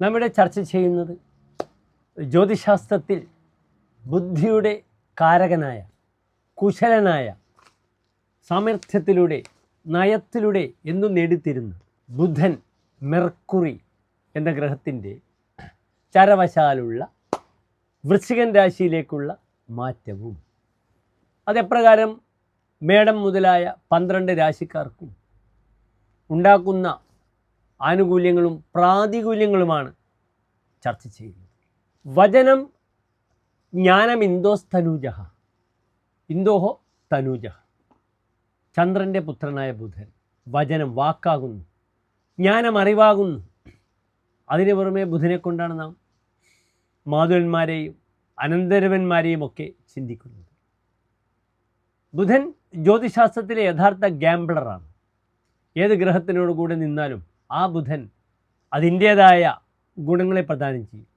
നമ്മുടെ ചർച്ച ചെയ്യുന്നത് ജ്യോതിശാസ്ത്രത്തിൽ ബുദ്ധിയുടെ കാരകനായ കുശലനായ സാമർഥ്യത്തിലൂടെ നയത്തിലൂടെ എന്നും നേടിത്തിരുന്ന ബുധൻ മെർക്കുറി എന്ന ഗ്രഹത്തിന്റെ ചരവശാലുള്ള വൃശ്ചികൻ രാശിയിലേക്കുള്ള മാറ്റവും. അതെപ്രകാരം മേടം മുതലായ പന്ത്രണ്ട് രാശിക്കാർക്കും ഉണ്ടാക്കുന്ന ആനുകൂല്യങ്ങളും പ്രാതികൂല്യങ്ങളുമാണ് ചർച്ച ചെയ്യുന്നത്. വചനം ജ്ഞാനം ഇന്തോസ് തനൂജ ഇന്തോഹോ തനൂജ. ചന്ദ്രന്റെ പുത്രനായ ബുധൻ വചനം വാക്കാകുന്നു. ജ്ഞാനം അറിവാകുന്നു. അതിനു പുറമെ ബുധനെ കൊണ്ടാണ് നാം മാധുരന്മാരെയും അനന്തരവന്മാരെയും ഒക്കെ ചിന്തിക്കുന്നത്. ബുധൻ ജ്യോതിശാസ്ത്രത്തിലെ യഥാർത്ഥ ഗ്യാംബ്ലറാണ് ഏത് ഗ്രഹത്തിനോട് കൂടെ നിന്നാലും ആ ബുധൻ അതിന്റേതായ ഗുണങ്ങളെ പ്രദാനം ചെയ്യും.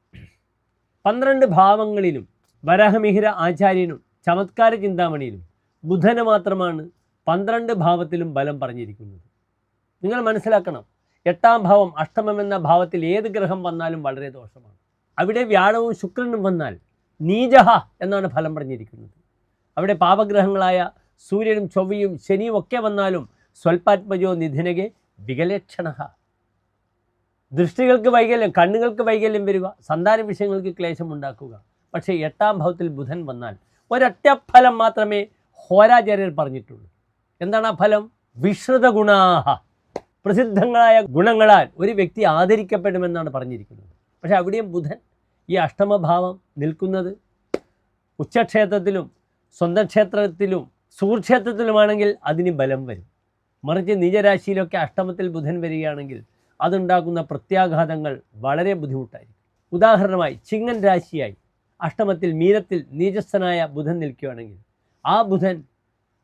പന്ത്രണ്ട് ഭാവങ്ങളിലും വരാഹമിഹിര ആചാര്യനും ചമത്കാര ചിന്താമണിയിലും ബുധന് മാത്രമാണ് പന്ത്രണ്ട് ഭാവത്തിലും ബലം പറഞ്ഞിരിക്കുന്നത്. നിങ്ങൾ മനസ്സിലാക്കണം എട്ടാം ഭാവം അഷ്ടമം എന്ന ഭാവത്തിൽ ഏത് ഗ്രഹം വന്നാലും വളരെ ദോഷമാണ്. അവിടെ വ്യാഴവും ശുക്രനും വന്നാൽ നീജഹ എന്നാണ് ഫലം പറഞ്ഞിരിക്കുന്നത്. അവിടെ പാപഗ്രഹങ്ങളായ സൂര്യനും ചൊവ്വയും ശനിയും ഒക്കെ വന്നാലും സ്വൽപാത്മജോ നിധിനകെ വികലക്ഷണ ദൃഷ്ടികൾക്ക് വൈകല്യം കണ്ണുകൾക്ക് വൈകല്യം വരിക സന്താന വിഷയങ്ങൾക്ക് ക്ലേശം ഉണ്ടാക്കുക. പക്ഷേ എട്ടാം ഭാവത്തിൽ ബുധൻ വന്നാൽ ഒരൊറ്റ ഫലം മാത്രമേ ഹോരാചാര്യർ പറഞ്ഞിട്ടുള്ളൂ. എന്താണ് ആ ഫലം? വിശ്രുത ഗുണാഹ. പ്രസിദ്ധങ്ങളായ ഗുണങ്ങളാൽ ഒരു വ്യക്തി ആദരിക്കപ്പെടുമെന്നാണ് പറഞ്ഞിരിക്കുന്നത്. പക്ഷേ അവിടെയും ബുധൻ ഈ അഷ്ടമഭാവം നിൽക്കുന്നത് ഉച്ചക്ഷേത്രത്തിലും സ്വന്തം ക്ഷേത്രത്തിലും സൂർക്ഷേത്രത്തിലുമാണെങ്കിൽ അതിന് ബലം വരും. മറിച്ച് നിജരാശിയിലൊക്കെ അഷ്ടമത്തിൽ ബുധൻ വരികയാണെങ്കിൽ അതുണ്ടാക്കുന്ന പ്രത്യാഘാതങ്ങൾ വളരെ ബുദ്ധിമുട്ടായിരിക്കും. ഉദാഹരണമായി ചിങ്ങൻ രാശിയായി അഷ്ടമത്തിൽ മീനത്തിൽ നീചസ്ഥനായ ബുധൻ നിൽക്കുകയാണെങ്കിൽ ആ ബുധൻ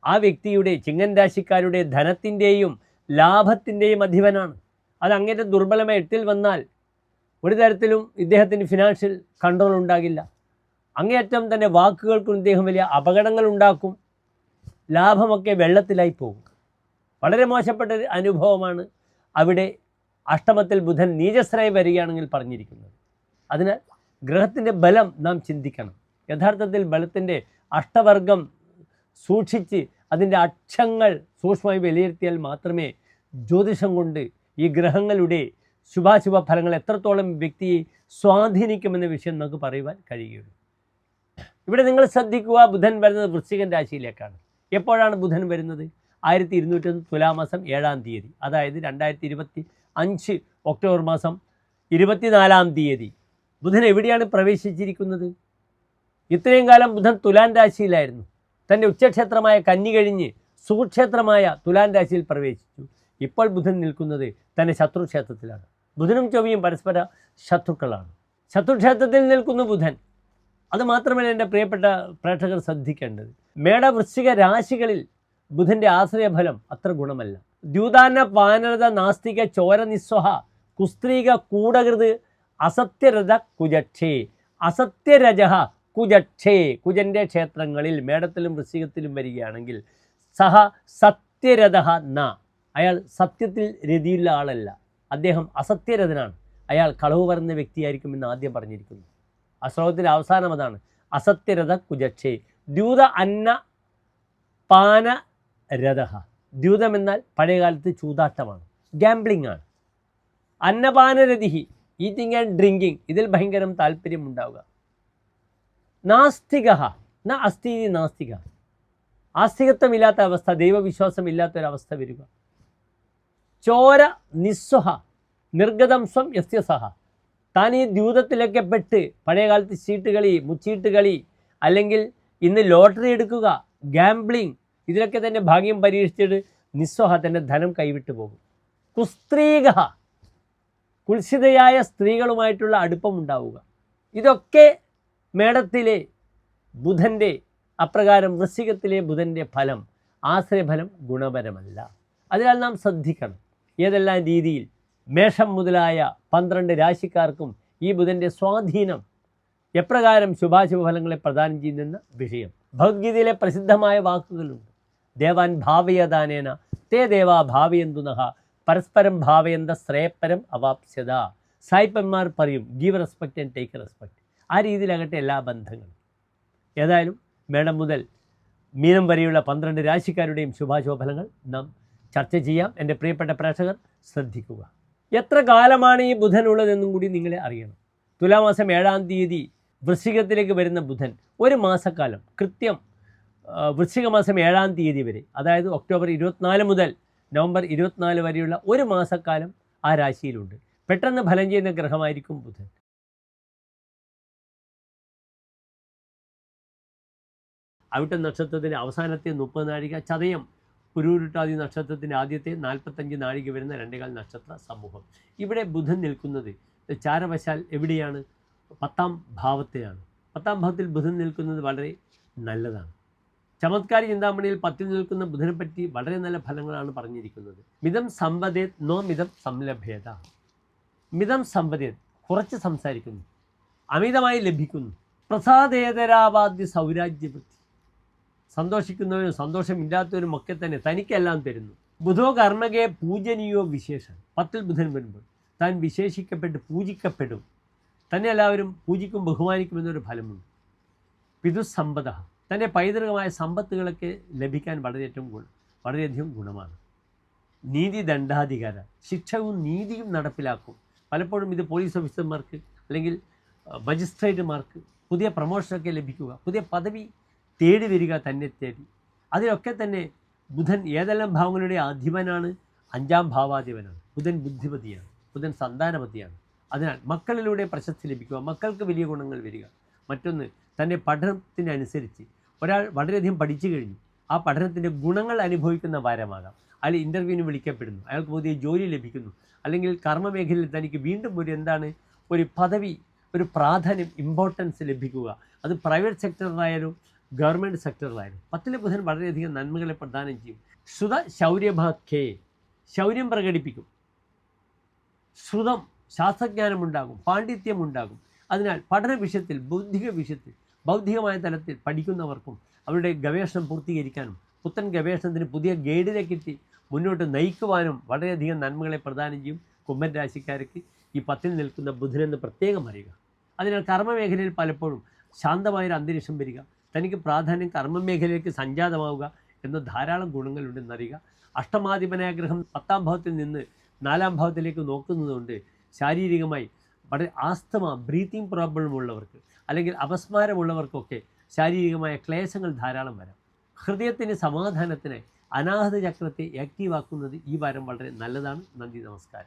ആ വ്യക്തിയുടെ ചിങ്ങൻ രാശിക്കാരുടെ ധനത്തിന്റെയും ലാഭത്തിന്റെയും അധിപനാണ്. അത് അങ്ങേറ്റ ദുർബലമായ എട്ടിൽ വന്നാൽ ഒരു തരത്തിലും ഇദ്ദേഹത്തിന് ഫിനാൻഷ്യൽ കൺട്രോൾ ഉണ്ടാകില്ല. അങ്ങേയറ്റം തന്നെ വാക്കുകൾക്കും ഇദ്ദേഹം വലിയ അപകടങ്ങൾ ഉണ്ടാക്കും. ലാഭമൊക്കെ വെള്ളത്തിലായി പോകും. വളരെ മോശപ്പെട്ട അനുഭവമാണ് അവിടെ അഷ്ടമത്തിൽ ബുധൻ നീചസ്രായി വരികയാണെങ്കിൽ പറഞ്ഞിരിക്കുന്നത്. അതിനാൽ ഗ്രഹത്തിന്റെ ബലം നാം ചിന്തിക്കണം. യഥാർത്ഥത്തിൽ ബലത്തിന്റെ അഷ്ടവർഗം സൂക്ഷിച്ച് അതിന്റെ അക്ഷങ്ങൾ സൂക്ഷ്മമായി വിലയിരുത്തിയാൽ മാത്രമേ ജ്യോതിഷം കൊണ്ട് ഈ ഗ്രഹങ്ങളുടെ ശുഭാശുഭ ഫലങ്ങൾ എത്രത്തോളം വ്യക്തിയെ സ്വാധീനിക്കുമെന്ന വിഷയം നമുക്ക് പറയുവാൻ കഴിയുകയുള്ളൂ. ഇവിടെ നിങ്ങൾ ശ്രദ്ധിക്കുക ബുധൻ വരുന്നത് വൃശ്ചികൻ രാശിയിലേക്കാണ്. എപ്പോഴാണ് ബുധൻ വരുന്നത്? ആയിരത്തി ഇരുന്നൂറ്റൊന്ന് തുലാമാസം ഏഴാം തീയതി. അതായത് രണ്ടായിരത്തി ഇരുപത്തി അഞ്ച് ഒക്ടോബർ മാസം ഇരുപത്തിനാലാം തീയതി. ബുധൻ എവിടെയാണ് പ്രവേശിച്ചിരിക്കുന്നത്? ഇത്രയും കാലം ബുധൻ തുലാൻ രാശിയിലായിരുന്നു. തന്റെ ഉച്ചക്ഷേത്രമായ കന്നി കഴിഞ്ഞ് സുഖക്ഷേത്രമായ തുലാൻ രാശിയിൽ പ്രവേശിച്ചു. ഇപ്പോൾ ബുധൻ നിൽക്കുന്നത് തന്റെ ശത്രുക്ഷേത്രത്തിലാണ് ബുധനും ചൊവ്വയും പരസ്പര ശത്രുക്കളാണ്. ശത്രുക്ഷേത്രത്തിൽ നിൽക്കുന്ന ബുധൻ. അത് മാത്രമല്ല എന്റെ പ്രിയപ്പെട്ട പ്രേക്ഷകർ ശ്രദ്ധിക്കേണ്ടത്. മേടവൃശ്ചിക രാശികളിൽ ബുധന്റെ ആശ്രയഫലം അത്ര ഗുണമല്ല. ദ്യൂതാന പാനരത നാസ്തിക ചോര നിസ്വഹ കുസ്ത്രീക കൂടകൃത് അസത്യരഥ കുജക്ഷേ. അസത്യരജ കുജക്ഷേ. കുജന്റെ ക്ഷേത്രങ്ങളിൽ മേടത്തിലും വൃശ്ചികത്തിലും വരികയാണെങ്കിൽ സഹ സത്യരഥ ന. അയാൾ സത്യത്തിൽ രതിയുള്ള ആളല്ല. അദ്ദേഹം അസത്യരഥനാണ്. അയാൾ കളവ് പറയുന്ന വ്യക്തിയായിരിക്കുമെന്ന് ആദ്യം പറഞ്ഞിരിക്കുന്നു. ആ ശ്ലോകത്തിന്റെ അവസാനം അതാണ്. അസത്യരഥ കുജക്ഷേ. ദ്യൂത അന്ന പാന രഥ ദ്യൂതം എന്നാൽ പഴയകാലത്ത് ചൂതാട്ടമാണ്. ഗാംബ്ലിംഗ് ആണ്. അന്നപാനരതിഹി ഈറ്റിംഗ് ആൻഡ് ഡ്രിങ്കിങ് ഇതിൽ ഭയങ്കരം താല്പര്യം ഉണ്ടാവുക നാസ്തിക ന അസ്ഥി നാസ്തിക. ആസ്തികത്വമില്ലാത്ത അവസ്ഥ ദൈവവിശ്വാസം ഇല്ലാത്തൊരവസ്ഥ വരിക. ചോര നിസ്വഹ നിർഗതം സ്വം യസ്യ സഹ താൻ ഈ ദ്യൂതത്തിലൊക്കെ പെട്ട് പഴയകാലത്ത് ചീട്ടുകളി മുച്ചീട്ടുകളി മുച്ചീട്ട് അല്ലെങ്കിൽ ഇന്ന് ലോട്ടറി എടുക്കുക ഗാംബ്ലിംഗ് ഇതിലൊക്കെ തന്നെ ഭാഗ്യം പരീക്ഷിച്ചിട്ട് നിസ്സഹ തന്റെ ധനം കൈവിട്ടു പോകും. കുസ്ത്രീക കുൽസിതയായ സ്ത്രീകളുമായിട്ടുള്ള അടുപ്പമുണ്ടാവുക. ഇതൊക്കെ മേടത്തിലെ ബുധന്റെ അപ്രകാരം വൃശ്ചികത്തിലെ ബുധന്റെ ഫലം ആശ്രയഫലം ഗുണപരമല്ല. അതിനാൽ നാം ശ്രദ്ധിക്കണം. ഏതെല്ലാം രീതിയിൽ മേഷം മുതലായ പന്ത്രണ്ട് രാശിക്കാർക്കും ഈ ബുധന്റെ സ്വാധീനം എപ്രകാരം ശുഭാശുഭ ഫലങ്ങളെ പ്രദാനം ചെയ്യുന്നെന്ന വിഷയം. ഭഗവത്ഗീതയിലെ പ്രസിദ്ധമായ വാക്കുകളുണ്ട്. ദേവാൻ ഭാവയദാനേന. തേ ദേവാ ഭാവയന്തുനഹ പരസ്പരം ഭാവയന്ത ശ്രേയപരം അവാപ്സ്യത. സായിപ്പന്മാർ പറയും give respect and take respect ആ രീതിയിലാകട്ടെ എല്ലാ ബന്ധങ്ങളും. ഏതായാലും മേടം മുതൽ മീനം വരെയുള്ള പന്ത്രണ്ട് രാശിക്കാരുടെയും ശുഭാശുഭഫലങ്ങൾ നാം ചർച്ച ചെയ്യാം. എന്റെ പ്രിയപ്പെട്ട പ്രേക്ഷകർ ശ്രദ്ധിക്കുക. എത്ര കാലമാണ് ഈ ബുധനുള്ളതെന്നും കൂടി നിങ്ങളെ അറിയണം. തുലാമാസം ഏഴാം തീയതി വൃശ്ചികത്തിലേക്ക് വരുന്ന ബുധൻ ഒരു മാസക്കാലം. കൃത്യം വൃശ്ചിക മാസം ഏഴാം തീയതി വരെ അതായത് ഒക്ടോബർ ഇരുപത്തിനാല് മുതൽ നവംബർ ഇരുപത്തിനാല് വരെയുള്ള ഒരു മാസക്കാലം ആ രാശിയിലുണ്ട്. പെട്ടെന്ന് ഫലം ചെയ്യുന്ന ഗ്രഹമായിരിക്കും ബുധൻ. അവിട്ട നക്ഷത്രത്തിന്റെ അവസാനത്തെ മുപ്പത് നാഴിക ചതയം പുരൂരുട്ടാതി നക്ഷത്രത്തിന്റെ ആദ്യത്തെ നാൽപ്പത്തഞ്ച് നാഴിക വരുന്ന രണ്ടേകാൽ നക്ഷത്ര സമൂഹം. ഇവിടെ ബുധൻ നിൽക്കുന്നത് ചാരവശാൽ എവിടെയാണ്? പത്താം ഭാവത്തിലാണ് പത്താം ഭാവത്തിൽ ബുധൻ നിൽക്കുന്നത് വളരെ നല്ലതാണ്. ചമത്കാരി ചിന്താമണിയിൽ പത്തിൽ നിൽക്കുന്ന ബുധനെ പറ്റി വളരെ നല്ല ഫലങ്ങളാണ് പറഞ്ഞിരിക്കുന്നത്. മിതം സമ്പദേ നോ മിതം സംലഭ്യത മിതം സമ്പദേത് കുറച്ച് സംസാരിക്കുന്നു. അമിതമായി ലഭിക്കുന്നു. പ്രസാദേതരാവാദ്യ സൗരാജ്യവൃത്തി. സന്തോഷിക്കുന്നവരും സന്തോഷമില്ലാത്തവരും ഒക്കെ തന്നെ തനിക്കെല്ലാം തരുന്നു. ബുധോ കർമ്മകെ പൂജനീയോ വിശേഷം പത്തിൽ ബുധൻ വരുമ്പോൾ താൻ വിശേഷിക്കപ്പെട്ട് പൂജിക്കപ്പെടും. തന്നെ എല്ലാവരും പൂജിക്കും ബഹുമാനിക്കും എന്നൊരു ഫലമുണ്ട്. പിതുസമ്പത തന്റെ പൈതൃകമായ സമ്പത്തുകളൊക്കെ ലഭിക്കാൻ വളരെയേറ്റവും ഗുണം വളരെയധികം ഗുണമാണ്. നീതി ദണ്ഡാധികാര ശിക്ഷവും നീതിയും നടപ്പിലാക്കും. പലപ്പോഴും ഇത് പോലീസ് ഓഫീസർമാർക്ക് അല്ലെങ്കിൽ മജിസ്ട്രേറ്റുമാർക്ക് പുതിയ പ്രമോഷനൊക്കെ ലഭിക്കുക പുതിയ പദവി തേടി വരിക തന്നെ തേടി. അതിലൊക്കെ തന്നെ ബുധൻ ഏതെല്ലാം ഭാവങ്ങളുടെ അധിപനാണ്? അഞ്ചാം ഭാവാധിപനാണ്. ബുധൻ ബുദ്ധിപതിയാണ് ബുധൻ സന്താനപതിയാണ്. അതിനാൽ മക്കളിലൂടെ പ്രശസ്തി ലഭിക്കുക മക്കൾക്ക് വലിയ ഗുണങ്ങൾ വരിക. മറ്റൊന്ന് തന്റെ പഠനത്തിനനുസരിച്ച് ഒരാൾ വളരെയധികം പഠിച്ചു കഴിഞ്ഞു. ആ പഠനത്തിന്റെ ഗുണങ്ങൾ അനുഭവിക്കുന്ന വാരമാകാം. അയാൾ ഇന്റർവ്യൂവിന് വിളിക്കപ്പെടുന്നു. അയാൾക്ക് പുതിയ ജോലി ലഭിക്കുന്നു. അല്ലെങ്കിൽ കർമ്മമേഖലയിൽ തനിക്ക് വീണ്ടും ഒരു എന്താണ്? ഒരു പദവി ഒരു പ്രാധാന്യം ഇമ്പോർട്ടൻസ് ലഭിക്കുക. അത് പ്രൈവറ്റ് സെക്ടറിലായാലും ഗവൺമെന്റ് സെക്ടറിലായാലും പത്തിലെ ബുധൻ വളരെയധികം നന്മകളെ പ്രദാനം ചെയ്യും. ശ്രുത ശൗര്യഭാഖ്യേ ശൗര്യം പ്രകടിപ്പിക്കും. ശ്രുതം ശാസ്ത്രജ്ഞാനമുണ്ടാകും പാണ്ഡിത്യമുണ്ടാകും. അതിനാൽ പഠന വിഷയത്തിൽ ബൗദ്ധിക വിഷയത്തിൽ ബൗദ്ധികമായ തലത്തിൽ പഠിക്കുന്നവർക്കും അവരുടെ ഗവേഷണം പൂർത്തീകരിക്കാനും പുത്തൻ ഗവേഷണത്തിന് പുതിയ ഗൈഡിലേക്കെത്തി മുന്നോട്ട് നയിക്കുവാനും വളരെയധികം നന്മകളെ പ്രദാനം ചെയ്യും കുംഭൻ രാശിക്കാർക്ക് ഈ പത്തിൽ നിൽക്കുന്ന ബുധനെന്ന് പ്രത്യേകം അറിയുക. അതിനാൽ കർമ്മമേഖലയിൽ പലപ്പോഴും ശാന്തമായൊരു അന്തരീക്ഷം വരിക തനിക്ക് പ്രാധാന്യം കർമ്മമേഖലയിലേക്ക് സംജാതമാവുക എന്ന ധാരാളം ഗുണങ്ങളുണ്ടെന്നറിയുക അഷ്ടമാധിപനായ ഗ്രഹം പത്താം ഭാവത്തിൽ നിന്ന് നാലാം ഭാവത്തിലേക്ക് നോക്കുന്നതുകൊണ്ട് ശാരീരികമായി വളരെ ആസ്തമ ബ്രീത്തിങ് പ്രോബ്ലം ഉള്ളവർക്ക് അല്ലെങ്കിൽ അപസ്മാരമുള്ളവർക്കൊക്കെ ശാരീരികമായ ക്ലേശങ്ങൾ ധാരാളം വരാം. ഹൃദയത്തിന് സമാധാനത്തിന് അനാഹത ചക്രത്തെ ആക്റ്റീവാക്കുന്നത് ഈ വാരം വളരെ നല്ലതാണ്. നന്ദി നമസ്കാരം.